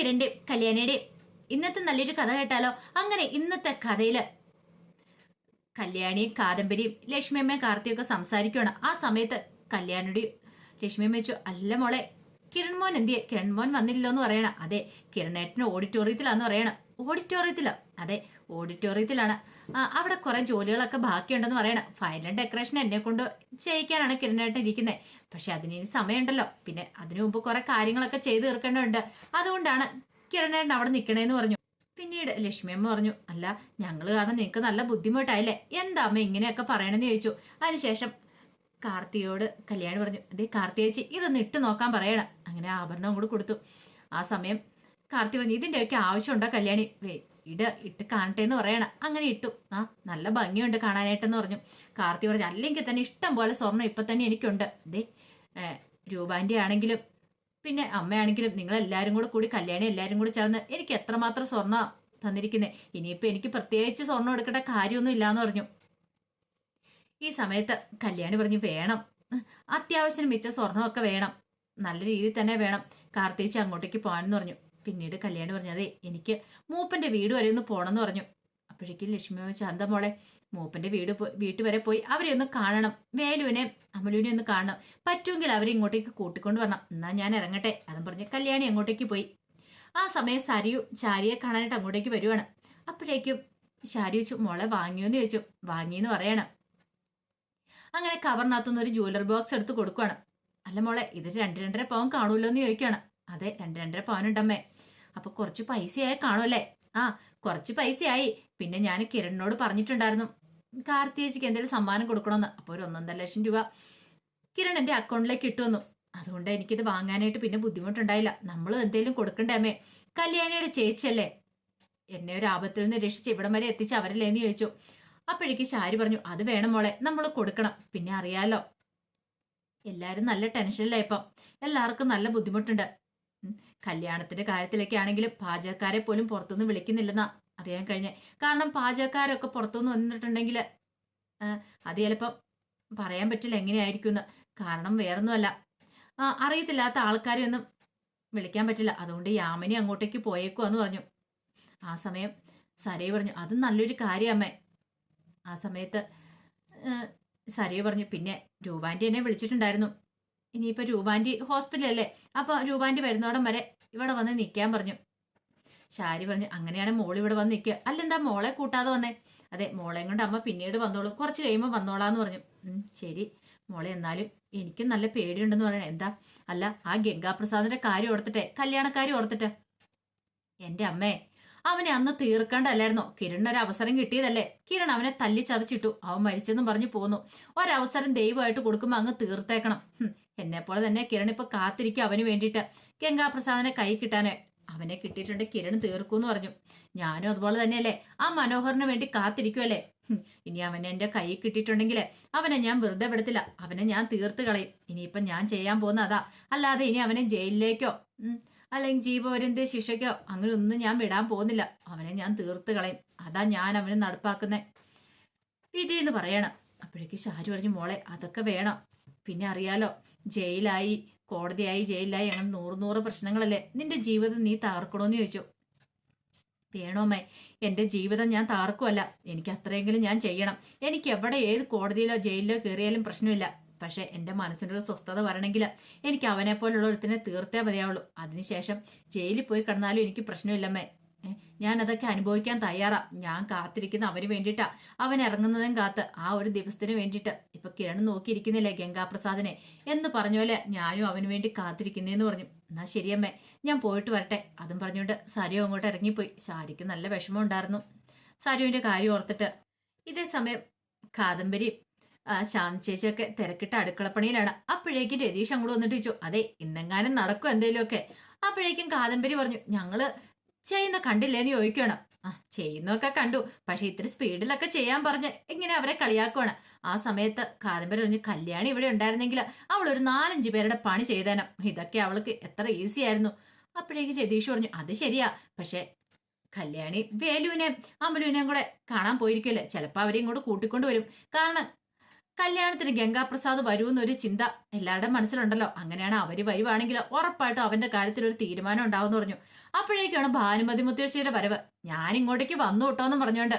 കിരണിന്റെയും കല്യാണിയുടെയും. ഇന്നത്തെ നല്ലൊരു കഥ കേട്ടാലോ? അങ്ങനെ ഇന്നത്തെ കഥയിൽ. കല്യാണിയും കാദംബരിയും ലക്ഷ്മിയമ്മയും കാർത്തിയൊക്കെ സംസാരിക്കുകയാണ് ആ സമയത്ത് കല്യാണിയുടെ ലക്ഷ്മിയമ്മ വെച്ചു അല്ല മോളെ കിരൺ മോൻ എന്തിയെ? കിരൺ മോൻ വന്നില്ലല്ലോ എന്ന് പറയണം. അതെ കിരണേട്ടന് ഓഡിറ്റോറിയത്തിലാന്ന് പറയണം. ഓഡിറ്റോറിയത്തിലോ? അതെ ഓഡിറ്റോറിയത്തിലാണ്. അവിടെ കുറെ ജോലികളൊക്കെ ബാക്കിയുണ്ടെന്ന് പറയണം. ഫൈനൽ ഡെക്കറേഷൻ എന്നെ കൊണ്ട് ചെയ്യിക്കാനാണ് കിരണേട്ടൻ ഇരിക്കുന്നത് പക്ഷെ അതിന് ഇനി സമയമുണ്ടല്ലോ. പിന്നെ അതിനു മുമ്പ് കുറെ കാര്യങ്ങളൊക്കെ ചെയ്തു തീർക്കേണ്ടതുണ്ട്. അതുകൊണ്ടാണ് കിരണേട്ടൻ അവിടെ നിൽക്കണേന്ന് പറഞ്ഞു. പിന്നീട് ലക്ഷ്മി അമ്മ പറഞ്ഞു അല്ല ഞങ്ങൾ കാരണം നിങ്ങൾക്ക് നല്ല ബുദ്ധിമുട്ടായില്ലേ? എന്താ അമ്മ ഇങ്ങനെയൊക്കെ പറയണമെന്ന് ചോദിച്ചു. അതിനുശേഷം കാർത്തിയോട് കല്യാണി പറഞ്ഞു അതേ കാർത്തി ചേച്ചി ഇതൊന്ന് ഇട്ട് നോക്കാൻ പറയണം. അങ്ങനെ ആഭരണം കൂടി കൊടുത്തു. ആ സമയം കാർത്തി പറഞ്ഞു ഇതിന്റെയൊക്കെ ആവശ്യമുണ്ടോ കല്യാണി? വേ ഇട് ഇട്ട് കാണട്ടെ എന്ന് പറയണം. അങ്ങനെ ഇട്ടു. ആ നല്ല ഭംഗിയുണ്ട് കാണാനായിട്ടെന്ന് പറഞ്ഞു. കാർത്തി പറഞ്ഞു അല്ലെങ്കിൽ തന്നെ ഇഷ്ടം പോലെ സ്വർണം ഇപ്പം തന്നെ എനിക്കുണ്ട്. ദേ രൂപാന്റെ ആണെങ്കിലും പിന്നെ അമ്മയാണെങ്കിലും നിങ്ങളെല്ലാവരും കൂടെ കൂടി കല്യാണം എല്ലാവരും കൂടി ചേർന്ന് എനിക്ക് എത്രമാത്രം സ്വർണം തന്നിരിക്കുന്നത് ഇനിയിപ്പോൾ എനിക്ക് പ്രത്യേകിച്ച് സ്വർണം എടുക്കേണ്ട കാര്യമൊന്നും ഇല്ലാന്ന് പറഞ്ഞു. ഈ സമയത്ത് കല്യാണി പറഞ്ഞു വേണം. അത്യാവശ്യം മിച്ച സ്വർണമൊക്കെ വേണം. നല്ല രീതിയിൽ തന്നെ വേണം. കാർത്തേച്ചി അങ്ങോട്ടേക്ക് പോകാനെന്ന് പറഞ്ഞു. പിന്നീട് കല്യാണി പറഞ്ഞു അതെ എനിക്ക് മൂപ്പന്റെ വീട് വരെ ഒന്ന് പോകണം എന്ന് പറഞ്ഞു. അപ്പോഴേക്കും ലക്ഷ്മി ചന്ത മോളെ മൂപ്പന്റെ വീട് വീട്ടിൽ വരെ പോയി അവരെ ഒന്ന് കാണണം. വേലുവിനെ അമലുവിനെ ഒന്ന് കാണണം. പറ്റുമെങ്കിൽ അവരെ ഇങ്ങോട്ടേക്ക് കൂട്ടിക്കൊണ്ട് വരണം. എന്നാ ഞാൻ ഇറങ്ങട്ടെ. അതും പറഞ്ഞ് കല്യാണി അങ്ങോട്ടേക്ക് പോയി. ആ സമയം സരിയു ചാരിയെ കാണാനായിട്ട് അങ്ങോട്ടേക്ക് വരുവാണ്. അപ്പോഴേക്കും ശാരി വെച്ചു മോളെ വാങ്ങിയോന്ന് ചോദിച്ചു. വാങ്ങിയെന്ന് പറയണം. അങ്ങനെ കവറിനകത്തുനിന്ന് ഒരു ജ്വല്ലറി ബോക്സ് എടുത്ത് കൊടുക്കുവാണ്. അല്ല മോളെ ഇത് രണ്ട് രണ്ടര പവൻ കാണുമല്ലോ എന്ന് ചോദിക്കുകയാണ്. അതെ രണ്ട് രണ്ടര പവൻ ഉണ്ടമ്മേ അപ്പൊ കുറച്ച് പൈസയായി കാണുമല്ലേ ആ കുറച്ച് പൈസയായി. പിന്നെ ഞാൻ കിരണിനോട് പറഞ്ഞിട്ടുണ്ടായിരുന്നു കാർത്തിയേച്ചിക്ക് എന്തെങ്കിലും സമ്മാനം കൊടുക്കണമെന്ന് അപ്പോൾ ഒരു ഒന്നൊന്നര ലക്ഷം രൂപ കിരൺ എന്റെ അക്കൗണ്ടിലേക്ക് ഇട്ടുവന്നു അതുകൊണ്ട് എനിക്കിത് വാങ്ങാനായിട്ട് പിന്നെ ബുദ്ധിമുട്ടുണ്ടായില്ല. നമ്മൾ എന്തെങ്കിലും കൊടുക്കണ്ടേ അമ്മേ? കല്യാണിയുടെ ചേച്ചിയല്ലേ? എന്നെ ഒരു ആപത്തിൽ നിന്ന് രക്ഷിച്ച് ഇവിടം വരെ എത്തിച്ച് അവരല്ലേ എന്ന് ചോദിച്ചു. അപ്പോഴേക്ക് ശാരി പറഞ്ഞു അത് വേണം മോളെ നമ്മൾ കൊടുക്കണം. പിന്നെ അറിയാലോ? എല്ലാവരും നല്ല ടെൻഷനിലായിപ്പം എല്ലാവർക്കും നല്ല ബുദ്ധിമുട്ടുണ്ട്. കല്യാണത്തിന്റെ കാര്യത്തിലൊക്കെ ആണെങ്കിലും പാചകക്കാരെ പോലും പുറത്തുനിന്ന് വിളിക്കുന്നില്ലെന്നാ അറിയാൻ കഴിഞ്ഞേ. കാരണം പാചകക്കാരൊക്കെ പുറത്തുനിന്ന് വന്നിട്ടുണ്ടെങ്കിൽ അത് ചിലപ്പം പറയാൻ പറ്റില്ല എങ്ങനെയായിരിക്കും എന്ന് കാരണം വേറൊന്നുമല്ല. അറിയത്തില്ലാത്ത ആൾക്കാരെ ഒന്നും വിളിക്കാൻ പറ്റില്ല. അതുകൊണ്ട് യാമിനി അങ്ങോട്ടേക്ക് പോയേക്കുവാന്ന് പറഞ്ഞു. ആ സമയം സരയ പറഞ്ഞു അത് നല്ലൊരു കാര്യം അമ്മേ. ആ സമയത്ത് സരയ പറഞ്ഞു പിന്നെ രൂപാന്റെ എന്നെ വിളിച്ചിട്ടുണ്ടായിരുന്നു. ഇനിയിപ്പോൾ രൂപാന്റി ഹോസ്പിറ്റലല്ലേ അപ്പോൾ രൂപാന്റി വരുന്നോടം വരെ ഇവിടെ വന്ന് നിൽക്കാൻ പറഞ്ഞു. ശാരി പറഞ്ഞു അങ്ങനെയാണ് മോൾ ഇവിടെ വന്ന് നിൽക്കുക അല്ലെന്താ മോളെ കൂട്ടാതെ വന്നേ? അതെ മോളെയും കൊണ്ട് അമ്മ പിന്നീട് വന്നോളൂ. കുറച്ച് കഴിയുമ്പോൾ വന്നോളാന്ന് പറഞ്ഞു. ശരി. മോളെ എന്നാലും എനിക്കും നല്ല പേടിയുണ്ടെന്ന് പറയണേ. എന്താ? അല്ല ആ ഗംഗാപ്രസാദിന്റെ കാര്യം ഓർത്തിട്ടെ. കല്യാണക്കാരി ഓർത്തിട്ട്. എന്റെ അമ്മേ അവനെ അന്ന് തീർക്കേണ്ടല്ലായിരുന്നോ? കിരണിന് ഒരു അവസരം കിട്ടിയതല്ലേ? കിരൺ അവനെ തല്ലി ചതച്ചിട്ടു അവൻ മരിച്ചെന്നും പറഞ്ഞു പോന്നു. ഒരവസരം ദൈവമായിട്ട് കൊടുക്കുമ്പോൾ അങ്ങ് തീർത്തേക്കണം. എന്നെ പോലെ തന്നെ കിരൺ ഇപ്പൊ കാത്തിരിക്കും അവന് വേണ്ടിയിട്ട്. ഗംഗാപ്രസാദിനെ കൈ കിട്ടാന്. അവനെ കിട്ടിയിട്ടുണ്ട് കിരൺ തീർക്കൂന്ന് പറഞ്ഞു. ഞാനും അതുപോലെ തന്നെയല്ലേ? ആ മനോഹറിന് വേണ്ടി കാത്തിരിക്കുമല്ലേ ഇനി അവനെ എന്റെ കൈ കിട്ടിയിട്ടുണ്ടെങ്കിൽ അവനെ ഞാൻ വെറുതെ വിടത്തില്ല. അവനെ ഞാൻ തീർത്ത് കളയും. ഇനിയിപ്പം ഞാൻ ചെയ്യാൻ പോകുന്ന അതാ. അല്ലാതെ ഇനി അവനെ ജയിലിലേക്കോ അല്ലെങ്കിൽ ജീവപര്യന്ത ശിക്ഷയ്ക്കോ അങ്ങനെ ഒന്നും ഞാൻ വിടാൻ പോകുന്നില്ല. അവനെ ഞാൻ തീർത്ത് കളയും. അതാ ഞാൻ അവനെ നടപ്പാക്കുന്നേ. വിധി എന്ന് പറയണം. അപ്പോഴേക്ക് ഷാരു പറഞ്ഞു മോളെ അതൊക്കെ വേണം. പിന്നെ അറിയാലോ ജയിലായി കോടതിയായി ജയിലായി അങ്ങനെ നൂറ് നൂറ് പ്രശ്നങ്ങളല്ലേ? നിന്റെ ജീവിതം നീ തകർക്കണോന്ന് ചോദിച്ചു. വേണോമേ എന്റെ ജീവിതം ഞാൻ തകർക്കുമല്ല എനിക്ക് അത്രയെങ്കിലും ഞാൻ ചെയ്യണം. എനിക്ക് എവിടെ ഏത് കോടതിയിലോ ജയിലിലോ കയറിയാലും പ്രശ്നമില്ല. പക്ഷെ എന്റെ മനസ്സിനൊരു സ്വസ്ഥത വരണമെങ്കിൽ എനിക്ക് അവനെ പോലുള്ള ഒരുത്തിനെ തീർത്തേ മതിയാവുള്ളൂ. അതിനുശേഷം ജയിലിൽ പോയി കിടന്നാലും എനിക്ക് പ്രശ്നമില്ലമ്മേ ഞാൻ അതൊക്കെ അനുഭവിക്കാൻ തയ്യാറാ. ഞാൻ കാത്തിരിക്കുന്ന അവന് വേണ്ടിയിട്ടാ. അവൻ ഇറങ്ങുന്നതും കാത്ത് ആ ഒരു ദിവസത്തിന് വേണ്ടിയിട്ട്. ഇപ്പൊ കിരൺ നോക്കിയിരിക്കുന്നില്ലേ ഗംഗാപ്രസാദിനെ? എന്ന് പറഞ്ഞോലെ ഞാനും അവന് വേണ്ടി കാത്തിരിക്കുന്നേന്ന് പറഞ്ഞു. എന്നാ ശരിയമ്മേ ഞാൻ പോയിട്ട് വരട്ടെ. അതും പറഞ്ഞുകൊണ്ട് സാരിയോ അങ്ങോട്ട് ഇറങ്ങിപ്പോയി. സാരിക്ക് നല്ല വിഷമം ഉണ്ടായിരുന്നു സാരിയോന്റെ കാര്യം ഓർത്തിട്ട് ഇതേ സമയം കാദംബരി ആ, ചേച്ചിയൊക്കെ തിരക്കിട്ട അടുക്കളപ്പണിയിലാണ്. അപ്പോഴേക്കും രതീഷ് അങ്ങോട്ട് വന്നിട്ട് ചോദിച്ചു അതെ ഇന്നെങ്ങാനും നടക്കും എന്തേലുമൊക്കെ? അപ്പോഴേക്കും കാദംബരി പറഞ്ഞു ഞങ്ങൾ ചെയ്യുന്ന കണ്ടില്ലേന്ന് ചോദിക്കണം ആ ചെയ്യുന്നൊക്കെ കണ്ടു. പക്ഷെ ഇത്ര സ്പീഡിലൊക്കെ ചെയ്യാൻ പറഞ്ഞ് ഇങ്ങനെ അവരെ കളിയാക്കുവാണ്. ആ സമയത്ത് കാദംബരി പറഞ്ഞു കല്യാണി ഇവിടെ ഉണ്ടായിരുന്നെങ്കിൽ അവൾ ഒരു നാലഞ്ച് പേരുടെ പണി ചെയ്തേനം. ഇതൊക്കെ അവൾക്ക് എത്ര ഈസി ആയിരുന്നു. അപ്പോഴേക്കും രതീഷ് പറഞ്ഞു അത് ശരിയാ. പക്ഷെ കല്യാണി വേലുവിനെ അമലുവിനെയും കൂടെ കാണാൻ പോയിരിക്കുമല്ലേ ചിലപ്പോൾ അവരെയും കൂടെ കൂട്ടിക്കൊണ്ടുവരും കാരണം കല്യാണത്തിന് ഗംഗാപ്രസാദ് വരുമെന്നൊരു ചിന്ത എല്ലാവരുടെയും മനസ്സിലുണ്ടല്ലോ. അങ്ങനെയാണ് അവർ വരുവാണെങ്കിൽ ഉറപ്പായിട്ടും അവന്റെ കാര്യത്തിൽ ഒരു തീരുമാനം ഉണ്ടാവും പറഞ്ഞു. അപ്പോഴേക്കാണ് ഭാനുമതി മുത്തശ്ശിയുടെ വരവ്. ഞാൻ ഇങ്ങോട്ടേക്ക് വന്നു കേട്ടോന്ന് പറഞ്ഞുകൊണ്ട്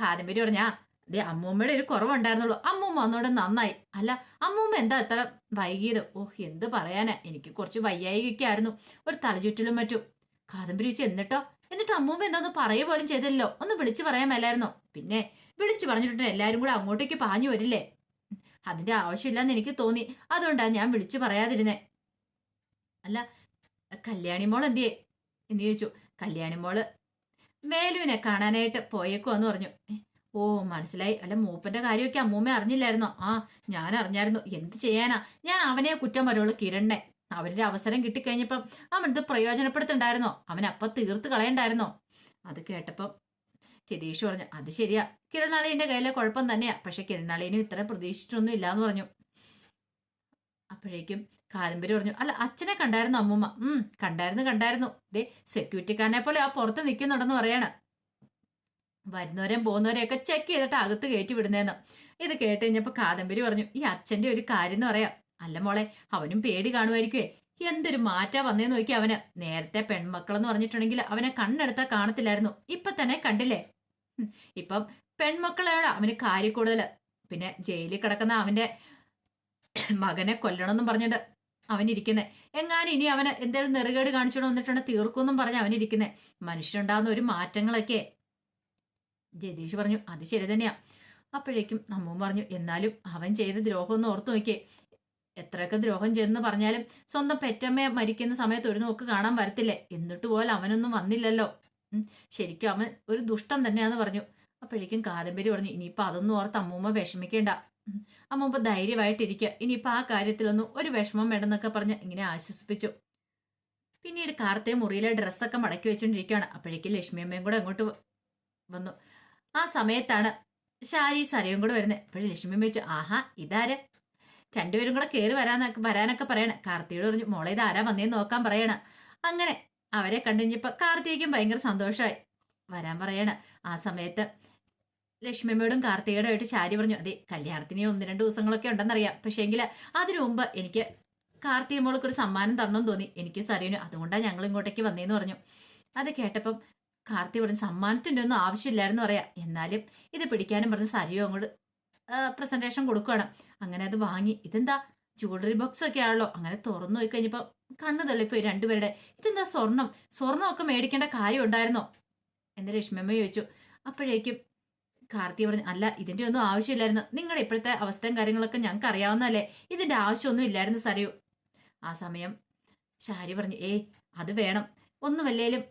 കാദംബരി പറഞ്ഞാ ദേ അമ്മൂമ്മയുടെ ഒരു കുറവുണ്ടായിരുന്നുള്ളൂ. അമ്മൂമ്മ വന്നോണ്ട് നന്നായി. അല്ല അമ്മൂമ്മ എന്താ ഇത്ര വൈകിയത്? ഓ എന്ത് പറയാനാ? എനിക്ക് കുറച്ച് വയ്യായികയൊക്കെ ആയിരുന്നു ഒരു തലചുറ്റലും മറ്റു. കാദംബരി വെച്ച് എന്നിട്ടോ? എന്നിട്ട് അമ്മൂമ്മ എന്താന്ന് പറയുക പോലും ചെയ്തില്ലല്ലോ. ഒന്ന് വിളിച്ചു പറയാൻ മേലായിരുന്നോ? പിന്നെ വിളിച്ചു പറഞ്ഞിട്ടുണ്ട്. എല്ലാവരും കൂടെ അങ്ങോട്ടേക്ക് പാഞ്ഞു വരില്ലേ? അതിന്റെ ആവശ്യമില്ലെന്ന് എനിക്ക് തോന്നി. അതുകൊണ്ടാണ് ഞാൻ വിളിച്ചു പറയാതിരുന്നേ. അല്ല കല്യാണി മോൾ എന്തിയേ? എന്ന് ചോദിച്ചു. കല്യാണി മോൾ മേലുവിനെ കാണാനായിട്ട് പോയേക്കുവാന്ന് പറഞ്ഞു. ഓ മനസ്സിലായി. അല്ല മൂപ്പന്റെ കാര്യമൊക്കെ അമ്മൂമ്മ അറിഞ്ഞില്ലായിരുന്നോ? ആ ഞാൻ അറിഞ്ഞായിരുന്നു. എന്ത് ചെയ്യാനാ? ഞാൻ അവനെ കുറ്റം പറയുള്ളൂ കിരണ്ണെ. അവരുടെ അവസരം കിട്ടിക്കഴിഞ്ഞപ്പം അവൻ ഇത് പ്രയോജനപ്പെടുത്തുണ്ടായിരുന്നോ? അവൻ അപ്പം തീർത്ത് കളയണ്ടായിരുന്നോ? അത് കേട്ടപ്പം രതീഷ് പറഞ്ഞു അത് ശരിയാ. കിരണാളിന്റെ കയ്യിലെ കുഴപ്പം തന്നെയാ. പക്ഷെ കിരണാളിനും ഇത്ര പ്രതീക്ഷിച്ചിട്ടൊന്നും ഇല്ലാന്ന് പറഞ്ഞു. അപ്പോഴേക്കും കാദംബരി പറഞ്ഞു അല്ല അച്ഛനെ കണ്ടായിരുന്നു അമ്മൂമ്മ. ഉം കണ്ടായിരുന്നു കണ്ടായിരുന്നു. ദേ സെക്യൂരിറ്റിക്കാരനെ പോലെ ആ പുറത്ത് നിൽക്കുന്നുണ്ടെന്ന് പറയാണ്. വരുന്നവരെയും പോകുന്നവരെയൊക്കെ ചെക്ക് ചെയ്തിട്ട് അകത്ത് കയറ്റി വിടുന്നതെന്ന് ഇത് കേട്ട് കഴിഞ്ഞപ്പോ കാദംബരി പറഞ്ഞു ഈ അച്ഛന്റെ ഒരു കാര്യം എന്ന് പറയാം. അല്ല മോളെ അവനും പേടി കാണുമായിരിക്കുവേ. എന്തൊരു മാറ്റാ വന്നേ നോക്കി അവന്. നേരത്തെ പെൺമക്കളെന്ന് പറഞ്ഞിട്ടുണ്ടെങ്കിൽ അവനെ കണ്ണെടുത്താൽ കാണത്തില്ലായിരുന്നു. ഇപ്പൊ തന്നെ കണ്ടില്ലേ? ഇപ്പം പെൺമക്കളാണ് അവന് കാര്യ കൂടുതൽ പിന്നെ ജയിലിൽ കിടക്കുന്ന അവന്റെ മകനെ കൊല്ലണമെന്നും പറഞ്ഞിട്ട് അവനിരിക്കുന്നേ. എങ്ങാനും ഇനി അവന് എന്തെങ്കിലും നെറുകേട് കാണിച്ചോണ്ട് വന്നിട്ടുണ്ട് തീർക്കുമെന്നും പറഞ്ഞ് അവനിരിക്കുന്നത് മനുഷ്യരുണ്ടാകുന്ന ഒരു മാറ്റങ്ങളൊക്കെ. ജതീഷ് പറഞ്ഞു അത് ശരി തന്നെയാ. അപ്പോഴേക്കും അമ്മൂമ്മ പറഞ്ഞു എന്നാലും അവൻ ചെയ്ത ദ്രോഹം ഒന്ന് ഓർത്തു നോക്കിയേ. എത്രയൊക്കെ ദ്രോഹം ചെയ്തെന്ന് പറഞ്ഞാലും സ്വന്തം പെറ്റമ്മയെ മരിക്കുന്ന സമയത്ത് ഒരു നോക്ക് കാണാൻ വരത്തില്ലേ? എന്നിട്ട് പോലും അവനൊന്നും വന്നില്ലല്ലോ. ശരിക്കും അവൻ ഒരു ദുഷ്ടൻ തന്നെയാന്ന് പറഞ്ഞു. അപ്പോഴേക്കും കാദംബരി പറഞ്ഞു ഇനിയിപ്പോൾ അതൊന്നും ഓർത്ത് അമ്മൂമ്മ വിഷമിക്കേണ്ട. അമ്മൂമ്മ ധൈര്യമായിട്ടിരിക്കുക ഇനിയിപ്പോൾ ആ കാര്യത്തിലൊന്നും ഒരു വിഷമം വേണ്ടെന്നൊക്കെ പറഞ്ഞ് ഇങ്ങനെ ആശ്വസിപ്പിച്ചു. പിന്നീട് കാർത്തേ മുറിയിലെ ഡ്രസ്സൊക്കെ മടക്കി വെച്ചുകൊണ്ടിരിക്കുകയാണ് അപ്പോഴേക്കും ലക്ഷ്മിയമ്മയും കൂടെ അങ്ങോട്ട് വന്നു. ആ സമയത്താണ് ശാരി സരയും കൂടെ വരുന്നത് അപ്പോഴും ലക്ഷ്മിയമ്മ വെച്ചു ആഹാ ഇതാര്? രണ്ടുപേരും കൂടെ കയറി വരാനൊക്കെ വരാനൊക്കെ പറയണേ. കാർത്തിയോട് പറഞ്ഞു മോളെ ആരാ വന്നേന്ന് നോക്കാൻ പറയണ? അങ്ങനെ അവരെ കണ്ടുകഴിഞ്ഞപ്പോ കാർത്തികയ്ക്കും ഭയങ്കര സന്തോഷമായി. വരാൻ പറയണ. ആ സമയത്ത് ലക്ഷ്മിയമ്മയോടും കാർത്തികയോടും ആയിട്ട് ശാരി പറഞ്ഞു അതെ കല്യാണത്തിന് ഒന്ന് രണ്ട് ദിവസങ്ങളൊക്കെ ഉണ്ടെന്നറിയാം. പക്ഷേങ്കിൽ അതിനു മുമ്പ് എനിക്ക് കാർത്തിക മോൾക്ക് ഒരു സമ്മാനം തരണമെന്ന് തോന്നി. എനിക്ക് സരിയനു അതുകൊണ്ടാണ് ഞങ്ങൾ ഇങ്ങോട്ടേക്ക് വന്നേന്ന് പറഞ്ഞു. അത് കേട്ടപ്പം കാർത്തി പറഞ്ഞു സമ്മാനത്തിന്റെ ഒന്നും ആവശ്യമില്ലായിരുന്നു പറയാം. എന്നാലും ഇത് പിടിക്കാനും പറഞ്ഞ് സരിയോ അങ്ങോട്ട് പ്രസന്റേഷൻ കൊടുക്കുകയാണ് അങ്ങനെ അത് വാങ്ങി. ഇതെന്താ? ജ്വല്ലറി ബോക്സ് ഒക്കെ ആണല്ലോ അങ്ങനെ തുറന്നു പോയി കഴിഞ്ഞപ്പോൾ കണ്ണു തള്ളിപ്പോയി രണ്ടുപേരുടെ. ഇതെന്താ സ്വർണം? സ്വർണമൊക്കെ മേടിക്കേണ്ട കാര്യം ഉണ്ടായിരുന്നോ? എന്ന് രശ്മിയമ്മ ചോദിച്ചു. അപ്പോഴേക്കും കാർത്തി പറഞ്ഞു അല്ല ഇതിന്റെ ഒന്നും ആവശ്യമില്ലായിരുന്നു. നിങ്ങളുടെ ഇപ്പോഴത്തെ അവസ്ഥയും കാര്യങ്ങളൊക്കെ ഞങ്ങൾക്ക് അറിയാവുന്നതല്ലേ? ഇതിന്റെ ആവശ്യമൊന്നും ഇല്ലായിരുന്നു സരയു. ആ സമയം ശാരി പറഞ്ഞു ഏയ് അത് വേണം. ഒന്നുമല്ലേലും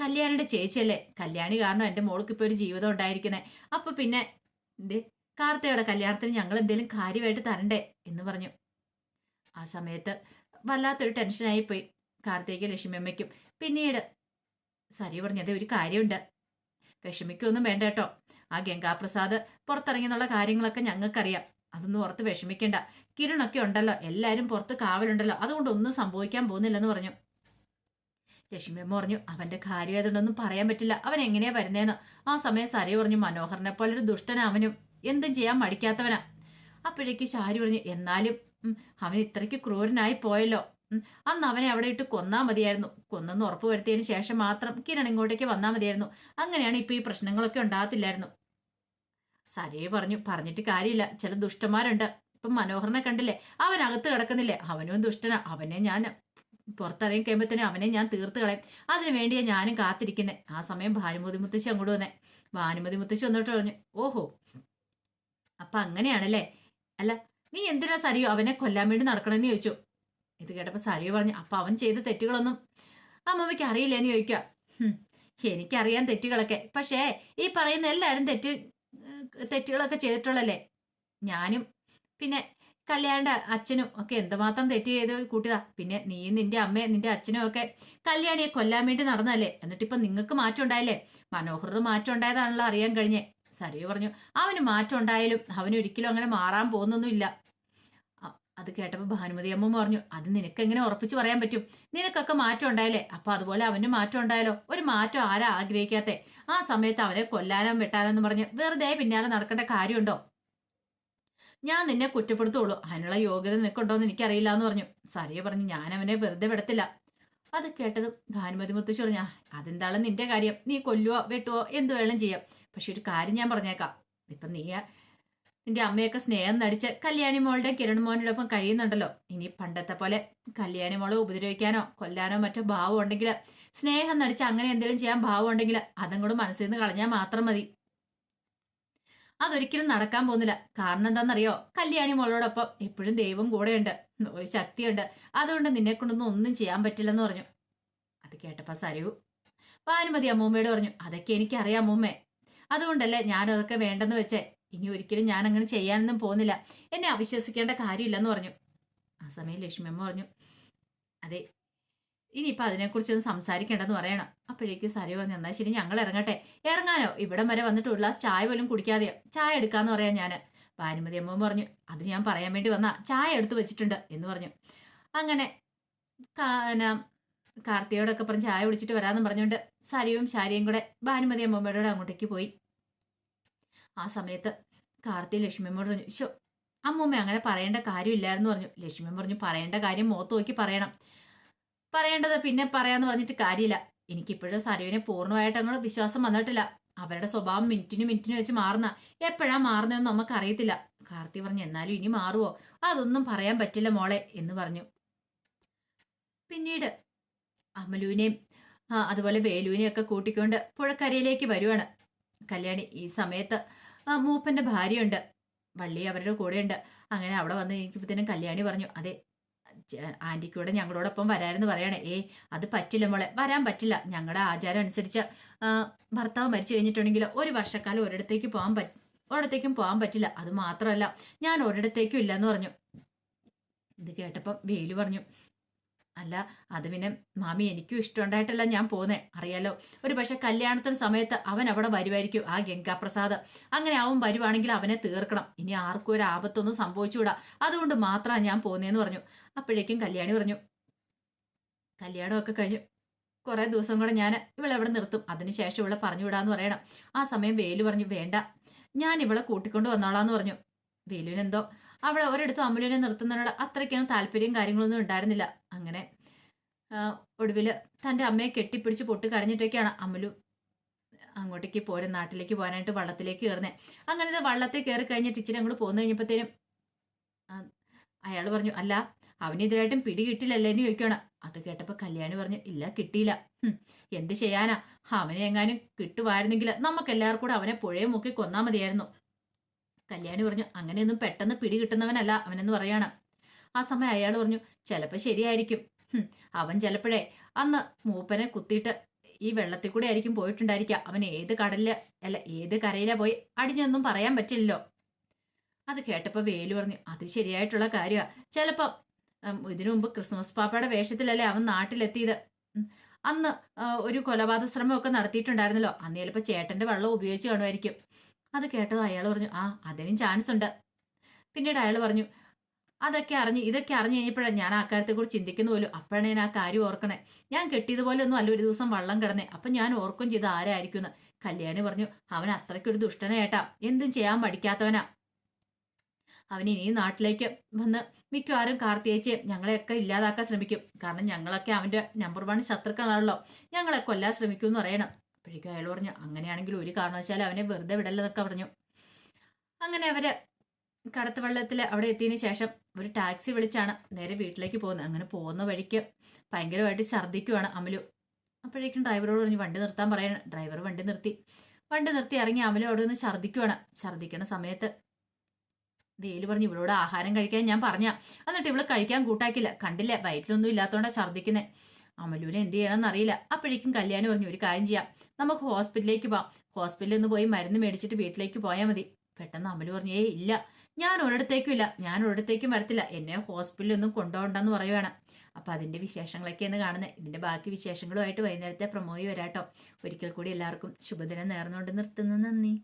കല്യാണിയുടെ ചേച്ചിയല്ലേ? കല്യാണി കാരണം എന്റെ മോൾക്ക് ഇപ്പോൾ ഒരു ജീവിതം ഉണ്ടായിരിക്കുന്നത് അപ്പോൾ പിന്നെ എന്തേ കാർത്തികയുടെ കല്യാണത്തിന് ഞങ്ങൾ എന്തെങ്കിലും കാര്യമായിട്ട് തരണ്ടേ എന്ന് പറഞ്ഞു. ആ സമയത്ത് വല്ലാത്തൊരു ടെൻഷനായി പോയി കാർത്തിക ലക്ഷ്മിയമ്മയ്ക്കും. പിന്നീട് സരി പറഞ്ഞത് ഒരു കാര്യമുണ്ട്. വിഷമിക്കൊന്നും വേണ്ട കേട്ടോ. ആ ഗംഗാപ്രസാദ് പുറത്തിറങ്ങിയെന്നുള്ള കാര്യങ്ങളൊക്കെ ഞങ്ങൾക്കറിയാം. അതൊന്നും ഓർത്ത് വിഷമിക്കേണ്ട. കിരണൊക്കെ ഉണ്ടല്ലോ. എല്ലാവരും പുറത്ത് കാവലുണ്ടല്ലോ. അതുകൊണ്ട് ഒന്നും സംഭവിക്കാൻ പോകുന്നില്ലെന്ന് പറഞ്ഞു. ലക്ഷ്മിയമ്മ പറഞ്ഞു അവന്റെ കാര്യം ഏതുകൊണ്ടൊന്നും പറയാൻ പറ്റില്ല. അവൻ എങ്ങനെയാ വരുന്നതെന്ന് ആ സമയം സരി പറഞ്ഞു മനോഹരനെ പോലെ ഒരു ദുഷ്ടനാ അവനും. എന്തും ചെയ്യാൻ മടിക്കാത്തവനാ. അപ്പോഴേക്ക് ഷാരി പറഞ്ഞു എന്നാലും അവൻ ഇത്രയ്ക്ക് ക്രൂരനായി പോയല്ലോ. അന്ന് അവനെ അവിടെ ഇട്ട് കൊന്നാ മതിയായിരുന്നു. കൊന്നെന്ന് ഉറപ്പ് വരുത്തിയതിന് ശേഷം മാത്രം കിരൺ ഇങ്ങോട്ടേക്ക് വന്നാൽ മതിയായിരുന്നു. അങ്ങനെയാണ് ഇപ്പൊ ഈ പ്രശ്നങ്ങളൊക്കെ ഉണ്ടാകത്തില്ലായിരുന്നു. സരേ പറഞ്ഞു പറഞ്ഞിട്ട് കാര്യമില്ല. ചില ദുഷ്ടന്മാരുണ്ട്. ഇപ്പം മനോഹരനെ കണ്ടില്ലേ? അവൻ അകത്ത് കിടക്കുന്നില്ലേ? അവനും ദുഷ്ടനാ. അവനെ ഞാൻ പുറത്തിറങ്ങി കഴിയുമ്പോഴത്തേനും അവനെ ഞാൻ തീർത്ത് കളയും. അതിനു വേണ്ടിയാ ഞാനും കാത്തിരിക്കുന്നത് ആ സമയം ഭാനുമതി മുത്തശ്ശി അങ്ങോട്ട് വന്നേ. ഭാനുമതി മുത്തശ്ശി വന്നിട്ട് പറഞ്ഞു ഓഹോ അപ്പൊ അങ്ങനെയാണല്ലേ? അല്ല നീ എന്തിനാ സരിയോ അവനെ കൊല്ലാൻ വേണ്ടി നടക്കണമെന്ന് ചോദിച്ചു? ഇത് കേട്ടപ്പോ സരിയോ പറഞ്ഞു അപ്പൊ അവൻ ചെയ്ത തെറ്റുകളൊന്നും അമ്മമ്മയ്ക്ക് അറിയില്ലെന്ന് ചോദിക്കുക "ഹും, എനിക്കറിയാം തെറ്റുകളൊക്കെ പക്ഷേ ഈ പറയുന്ന എല്ലാവരും തെറ്റ് തെറ്റുകളൊക്കെ ചെയ്തിട്ടുള്ളല്ലേ? ഞാനും പിന്നെ കല്യാണിന്റെ അച്ഛനും ഒക്കെ എന്തുമാത്രം തെറ്റ് ചെയ്ത് കൂട്ടിയതാ. പിന്നെ നീയും നിന്റെ അമ്മയും നിന്റെ അച്ഛനും ഒക്കെ കല്യാണിയെ കൊല്ലാൻ വേണ്ടി നടന്നല്ലേ എന്നിട്ടിപ്പം നിങ്ങൾക്ക് മാറ്റം ഉണ്ടായില്ലേ? മനോഹറിന് മാറ്റം ഉണ്ടായതാണല്ലോ അറിയാൻ കഴിഞ്ഞേ. സരിയോ പറഞ്ഞു അവന് മാറ്റം ഉണ്ടായാലും അവന് ഒരിക്കലും അങ്ങനെ മാറാൻ പോകുന്നൊന്നുമില്ല. അത് കേട്ടപ്പോൾ ഭാനുമതി അമ്മ പറഞ്ഞു അത് നിനക്ക് എങ്ങനെ ഉറപ്പിച്ചു പറയാൻ പറ്റും? നിനക്കൊക്കെ മാറ്റം ഉണ്ടായാലേ അപ്പൊ അതുപോലെ അവന് മാറ്റം ഉണ്ടായാലോ? ഒരു മാറ്റം ആരാ ആഗ്രഹിക്കാത്തെ? ആ സമയത്ത് അവനെ കൊല്ലാനോ വെട്ടാനോ എന്ന് പറഞ്ഞ് വെറുതെ പിന്നാലെ നടക്കേണ്ട കാര്യമുണ്ടോ? ഞാൻ നിന്നെ കുറ്റപ്പെടുത്തുള്ളൂ. അതിനുള്ള യോഗ്യത നിനക്കുണ്ടോന്ന് എനിക്കറിയില്ല എന്ന് പറഞ്ഞു. സരിയ പറഞ്ഞു ഞാൻ അവനെ വെറുതെ വിടത്തില്ല. അത് കേട്ടത് ഭാനുമതി മുത്തശ്ശി പറഞ്ഞു അതെന്താണെന്ന് അതെന്താണ് നിന്റെ കാര്യം. നീ കൊല്ലുവോ വെട്ടുവോ എന്തു വേണം ചെയ്യാം. പക്ഷെ ഒരു കാര്യം ഞാൻ പറഞ്ഞേക്കാം. ഇപ്പം നീ നിന്റെ അമ്മയൊക്കെ സ്നേഹം നടിച്ച് കല്യാണി മോളുടെ കിരൺ മോനോടൊപ്പം കഴിയുന്നുണ്ടല്ലോ. ഇനി പണ്ടത്തെ പോലെ കല്യാണി മോളെ ഉപദ്രവിക്കാനോ കൊല്ലാനോ മറ്റോ ഭാവം ഉണ്ടെങ്കിൽ സ്നേഹം നടിച്ച് അങ്ങനെ എന്തെങ്കിലും ചെയ്യാൻ ഭാവം ഉണ്ടെങ്കിൽ അതും കൂടെ മനസ്സിൽ നിന്ന് കളഞ്ഞാൽ മാത്രം മതി. അതൊരിക്കലും നടക്കാൻ പോകുന്നില്ല. കാരണം എന്താണെന്നറിയോ? കല്യാണി മോളോടൊപ്പം എപ്പോഴും ദൈവം കൂടെയുണ്ട്. ഒരു ശക്തിയുണ്ട്. അതുകൊണ്ട് നിന്നെ കൊണ്ടൊന്നും ഒന്നും ചെയ്യാൻ പറ്റില്ലെന്ന് പറഞ്ഞു. അത് കേട്ടപ്പോ സരിവു ഭാനുമതി അമ്മൂമ്മയോട് പറഞ്ഞു അതൊക്കെ എനിക്കറിയാം അമ്മൂമ്മേ. അതുകൊണ്ടല്ലേ ഞാൻ അതൊക്കെ വേണ്ടെന്ന് വെച്ചേ? ഇനി ഒരിക്കലും ഞാൻ അങ്ങനെ ചെയ്യാനൊന്നും പോകുന്നില്ല. എന്നെ അവിശ്വസിക്കേണ്ട കാര്യമില്ലെന്ന് പറഞ്ഞു. ആ സമയം ലക്ഷ്മി അമ്മ പറഞ്ഞു അതെ ഇനിയിപ്പോൾ അതിനെക്കുറിച്ചൊന്നും സംസാരിക്കേണ്ടെന്ന് പറയണം. അപ്പോഴേക്കും സരി പറഞ്ഞു എന്നാൽ ശരി ഞങ്ങൾ ഇറങ്ങട്ടെ. ഇറങ്ങാനോ? ഇവിടം വരെ വന്നിട്ട് ഒരു ഗ്ലാസ് ചായ പോലും കുടിക്കാതെയോ? ചായ എടുക്കാന്ന് പറയാം ഞാൻ ഭാനുമതി അമ്മ പറഞ്ഞു അത് ഞാൻ പറയാൻ വേണ്ടി വന്നാ. ചായ എടുത്തു വെച്ചിട്ടുണ്ട് എന്ന് പറഞ്ഞു. അങ്ങനെ കാർത്തിയോടൊക്കെ പറഞ്ഞ് ചായ കുടിച്ചിട്ട് വരാമെന്ന് പറഞ്ഞുകൊണ്ട് സരിയും ശാരിയും കൂടെ ഭാനുമതി അമ്മമ്മയോട് അങ്ങോട്ടേക്ക് പോയി. ആ സമയത്ത് കാർത്തി ലക്ഷ്മിയമ്മോട് പറഞ്ഞു ശോ അമ്മൂമ്മ അങ്ങനെ പറയേണ്ട കാര്യമില്ലായിരുന്നു പറഞ്ഞു. ലക്ഷ്മി പറഞ്ഞു പറയേണ്ട കാര്യം മുഖത്ത് നോക്കി പറയണം. പറയേണ്ടത് പിന്നെ പറയാന്ന് പറഞ്ഞിട്ട് കാര്യമില്ല. എനിക്കിപ്പോഴും സരുവിനെ പൂർണമായിട്ട് അങ്ങോട്ട് വിശ്വാസം വന്നിട്ടില്ല. അവരുടെ സ്വഭാവം മിനിറ്റിന് മിനിറ്റിന് വെച്ച് മാറുന്ന. എപ്പോഴാ മാറുന്നതെന്ന് നമുക്ക് അറിയത്തില്ല കാർത്തി പറഞ്ഞു എന്നാലും ഇനി മാറുവോ? അതൊന്നും പറയാൻ പറ്റില്ല മോളെ എന്ന് പറഞ്ഞു. പിന്നീട് അമലുവിനെയും അതുപോലെ വേലുവിനെയും ഒക്കെ കൂട്ടിക്കൊണ്ട് പുഴക്കരയിലേക്ക് വരുവാണ്. കല്യാണി ഈ സമയത്ത് മൂപ്പന്റെ ഭാര്യയുണ്ട്. വള്ളി അവരുടെ കൂടെയുണ്ട്. അങ്ങനെ അവിടെ വന്ന് ഇരിക്കുമ്പോഴത്തേനും കല്യാണി പറഞ്ഞു അതെ ആന്റിക്കൂടെ കൂടെ ഞങ്ങളോടൊപ്പം വരാമെന്ന് പറയണേ. ഏ അത് പറ്റില്ല മോളെ വരാൻ പറ്റില്ല. ഞങ്ങളുടെ ആചാരം അനുസരിച്ച് ഭർത്താവ് മരിച്ചു കഴിഞ്ഞിട്ടുണ്ടെങ്കിൽ ഒരു വർഷക്കാലം ഒരിടത്തേക്ക് പോകാൻ പറ്റ ഒരിടത്തേക്കും പോകാൻ പറ്റില്ല. അത് മാത്രമല്ല ഞാൻ ഒരിടത്തേക്കും ഇല്ലെന്ന് പറഞ്ഞു. ഇത് കേട്ടപ്പം വേലു പറഞ്ഞു അല്ല അത് പിന്നെ മാമി എനിക്കും ഇഷ്ടമുണ്ടായിട്ടല്ല ഞാൻ പോന്നേ അറിയാലോ ഒരു പക്ഷെ കല്യാണത്തിന് സമയത്ത് അവൻ അവിടെ വരുമായിരിക്കും ആ ഗംഗാപ്രസാദ്. അങ്ങനെ അവൻ വരുവാണെങ്കിൽ അവനെ തീർക്കണം. ഇനി ആർക്കും ഒരു ആപത്തൊന്നും സംഭവിച്ചുകൂടാ. അതുകൊണ്ട് മാത്രമാണ് ഞാൻ പോന്നേന്ന് പറഞ്ഞു. അപ്പോഴേക്കും കല്യാണി പറഞ്ഞു കല്യാണമൊക്കെ കഴിഞ്ഞു. കുറേ ദിവസം കൂടെ ഞാൻ ഇവളെ എവിടെ നിർത്തും. അതിനുശേഷം ഇവളെ പറഞ്ഞു വിടാന്ന് പറയണം. ആ സമയം വേലു പറഞ്ഞു വേണ്ട. ഞാൻ ഇവളെ കൂട്ടിക്കൊണ്ട് വന്നോളാന്ന് പറഞ്ഞു. വേലുവിനെന്തോ അവിടെ ഒരിടത്തും അമുലിനെ നിർത്തുന്നതിനോട് അത്രയ്ക്കൊന്നും താല്പര്യം കാര്യങ്ങളൊന്നും ഉണ്ടായിരുന്നില്ല. അങ്ങനെ ഒടുവിൽ തന്റെ അമ്മയെ കെട്ടിപ്പിടിച്ച് പൊട്ടി കടഞ്ഞിട്ടൊക്കെയാണ് അമുലു അങ്ങോട്ടേക്ക് പോരെ നാട്ടിലേക്ക് പോകാനായിട്ട് വള്ളത്തിലേക്ക് കയറുന്നത് അങ്ങനെ വള്ളത്തിൽ കയറി കഴിഞ്ഞിട്ട് ഇച്ചിരി അങ്ങോട്ട് പോന്നു കഴിഞ്ഞപ്പോഴത്തേനും അയാൾ പറഞ്ഞു അല്ല അവനെതിരായിട്ടും പിടി കിട്ടില്ലല്ലേ എന്ന് ചോദിക്കണം അത് കേട്ടപ്പോൾ കല്യാണി പറഞ്ഞു ഇല്ല കിട്ടിയില്ല. എന്ത് ചെയ്യാനാ? അവനെ എങ്ങാനും കിട്ടുമായിരുന്നെങ്കിൽ നമുക്ക് എല്ലാവർക്കും കൂടെ അവനെ പുഴയെ മുക്കി കൊന്നാൽ മതിയായിരുന്നു. കല്യാണി പറഞ്ഞു അങ്ങനെയൊന്നും പെട്ടെന്ന് പിടി കിട്ടുന്നവനല്ല അവനെന്ന് പറയാണ്. ആ സമയം അയാൾ പറഞ്ഞു ചിലപ്പോൾ ശരിയായിരിക്കും. അവൻ ചിലപ്പോഴേ അന്ന് മൂപ്പനെ കുത്തിയിട്ട് ഈ വെള്ളത്തിൽ കൂടെ ആയിരിക്കും പോയിട്ടുണ്ടായിരിക്കുക. അവൻ ഏത് കടലിൽ അല്ല ഏത് കരയിലാ പോയി അടിഞ്ഞൊന്നും പറയാൻ പറ്റില്ലല്ലോ. അത് കേട്ടപ്പോൾ വേലു പറഞ്ഞു അത് ശരിയായിട്ടുള്ള കാര്യമാണ് ചിലപ്പോൾ ഇതിനു മുമ്പ് ക്രിസ്മസ് പാപ്പയുടെ വേഷത്തിലല്ലേ അവൻ നാട്ടിലെത്തിയത്. അന്ന് ഒരു കൊലപാതക ശ്രമമൊക്കെ നടത്തിയിട്ടുണ്ടായിരുന്നല്ലോ. അന്ന് ചിലപ്പോൾ ചേട്ടന്റെ വെള്ളം ഉപയോഗിച്ച് കാണുമായിരിക്കും. അത് കേട്ടത് അയാൾ പറഞ്ഞു ആ അതിനും ചാൻസ് ഉണ്ട്. പിന്നീട് അയാൾ പറഞ്ഞു അതൊക്കെ അറിഞ്ഞ് ഇതൊക്കെ അറിഞ്ഞു കഴിഞ്ഞപ്പോഴാണ് ഞാൻ ആ കാര്യത്തെക്കുറിച്ച് ചിന്തിക്കുന്ന പോലും. അപ്പോഴാണ് ഞാൻ ആ കാര്യം ഓർക്കണേ. ഞാൻ കെട്ടിയതുപോലെ ഒന്നും അല്ല ഒരു ദിവസം വള്ളം കിടന്നേ. അപ്പം ഞാൻ ഓർക്കും ചെയ്ത് ആരായിരിക്കും എന്ന് കല്യാണി പറഞ്ഞു അവൻ അത്രയ്ക്കൊരു ദുഷ്ടനേട്ടാ എന്തും ചെയ്യാൻ പഠിക്കാത്തവനാ. അവൻ ഇനി നാട്ടിലേക്ക് വന്ന് മിക്കവാറും കാർത്തിയേച്ച് ഞങ്ങളെയൊക്കെ ഇല്ലാതാക്കാൻ ശ്രമിക്കും. കാരണം ഞങ്ങളൊക്കെ അവന്റെ നമ്പർ വൺ ശത്രുക്കളാണല്ലോ. ഞങ്ങളെ കൊല്ലാൻ ശ്രമിക്കും എന്ന് പറയണം. അപ്പോഴേക്കും അയാൾ പറഞ്ഞു അങ്ങനെയാണെങ്കിൽ ഒരു കാരണവശാലും അവനെ വെറുതെ വിടല്ലെന്നൊക്കെ പറഞ്ഞു. അങ്ങനെ അവർ കടത്ത് വെള്ളത്തിൽ അവിടെ എത്തിയതിന് ശേഷം ഒരു ടാക്സി വിളിച്ചാണ് നേരെ വീട്ടിലേക്ക് പോകുന്നത്. അങ്ങനെ പോകുന്ന വഴിക്ക് ഭയങ്കരമായിട്ട് ഛർദ്ദിക്കുവാണ് അമലു. അപ്പോഴേക്കും ഡ്രൈവറോട് പറഞ്ഞു വണ്ടി നിർത്താൻ പറയണം. ഡ്രൈവർ വണ്ടി നിർത്തി. വണ്ടി നിർത്തി ഇറങ്ങി അമലു അവിടെ നിന്ന് ഛർദ്ദിക്കുവാണ്. ഛർദ്ദിക്കണ സമയത്ത് വെയിൽ പറഞ്ഞു ഇവളോട് ആഹാരം കഴിക്കാൻ ഞാൻ പറഞ്ഞ. എന്നിട്ട് ഇവൾ കഴിക്കാൻ കൂട്ടാക്കില്ല. കണ്ടില്ല വയറ്റിലൊന്നും ഇല്ലാത്തതുകൊണ്ടാണ് ഛർദ്ദിക്കുന്നേ. അമലുവിനെ എന്ത് ചെയ്യണമെന്ന് അറിയില്ല. അപ്പോഴേക്കും കല്യാണി പറഞ്ഞു ഒരു കാര്യം ചെയ്യാം. നമുക്ക് ഹോസ്പിറ്റലിലേക്ക് പോവാം. ഹോസ്പിറ്റലിൽ നിന്ന് പോയി മരുന്ന് മേടിച്ചിട്ട് വീട്ടിലേക്ക് പോയാൽ മതി. പെട്ടെന്ന് അമലു പറഞ്ഞു ഏയ് ഇല്ല. ഞാൻ ഒരിടത്തേക്കും ഇല്ല. ഞാൻ ഒരിടത്തേക്കും വരത്തില്ല. എന്നെ ഹോസ്പിറ്റലിൽ ഒന്നും കൊണ്ടുപോകണ്ടെന്ന് പറയുവാണ്. അപ്പൊ അതിന്റെ വിശേഷങ്ങളൊക്കെയാണ് കാണുന്നത്. ഇതിന്റെ ബാക്കി വിശേഷങ്ങളുമായിട്ട് വൈകുന്നേരത്തെ പ്രമോയി വരാട്ടോ ഒരിക്കൽ കൂടി എല്ലാവർക്കും ശുഭദിനം നേർന്നുകൊണ്ട് നിർത്തുന്നു. നന്ദി.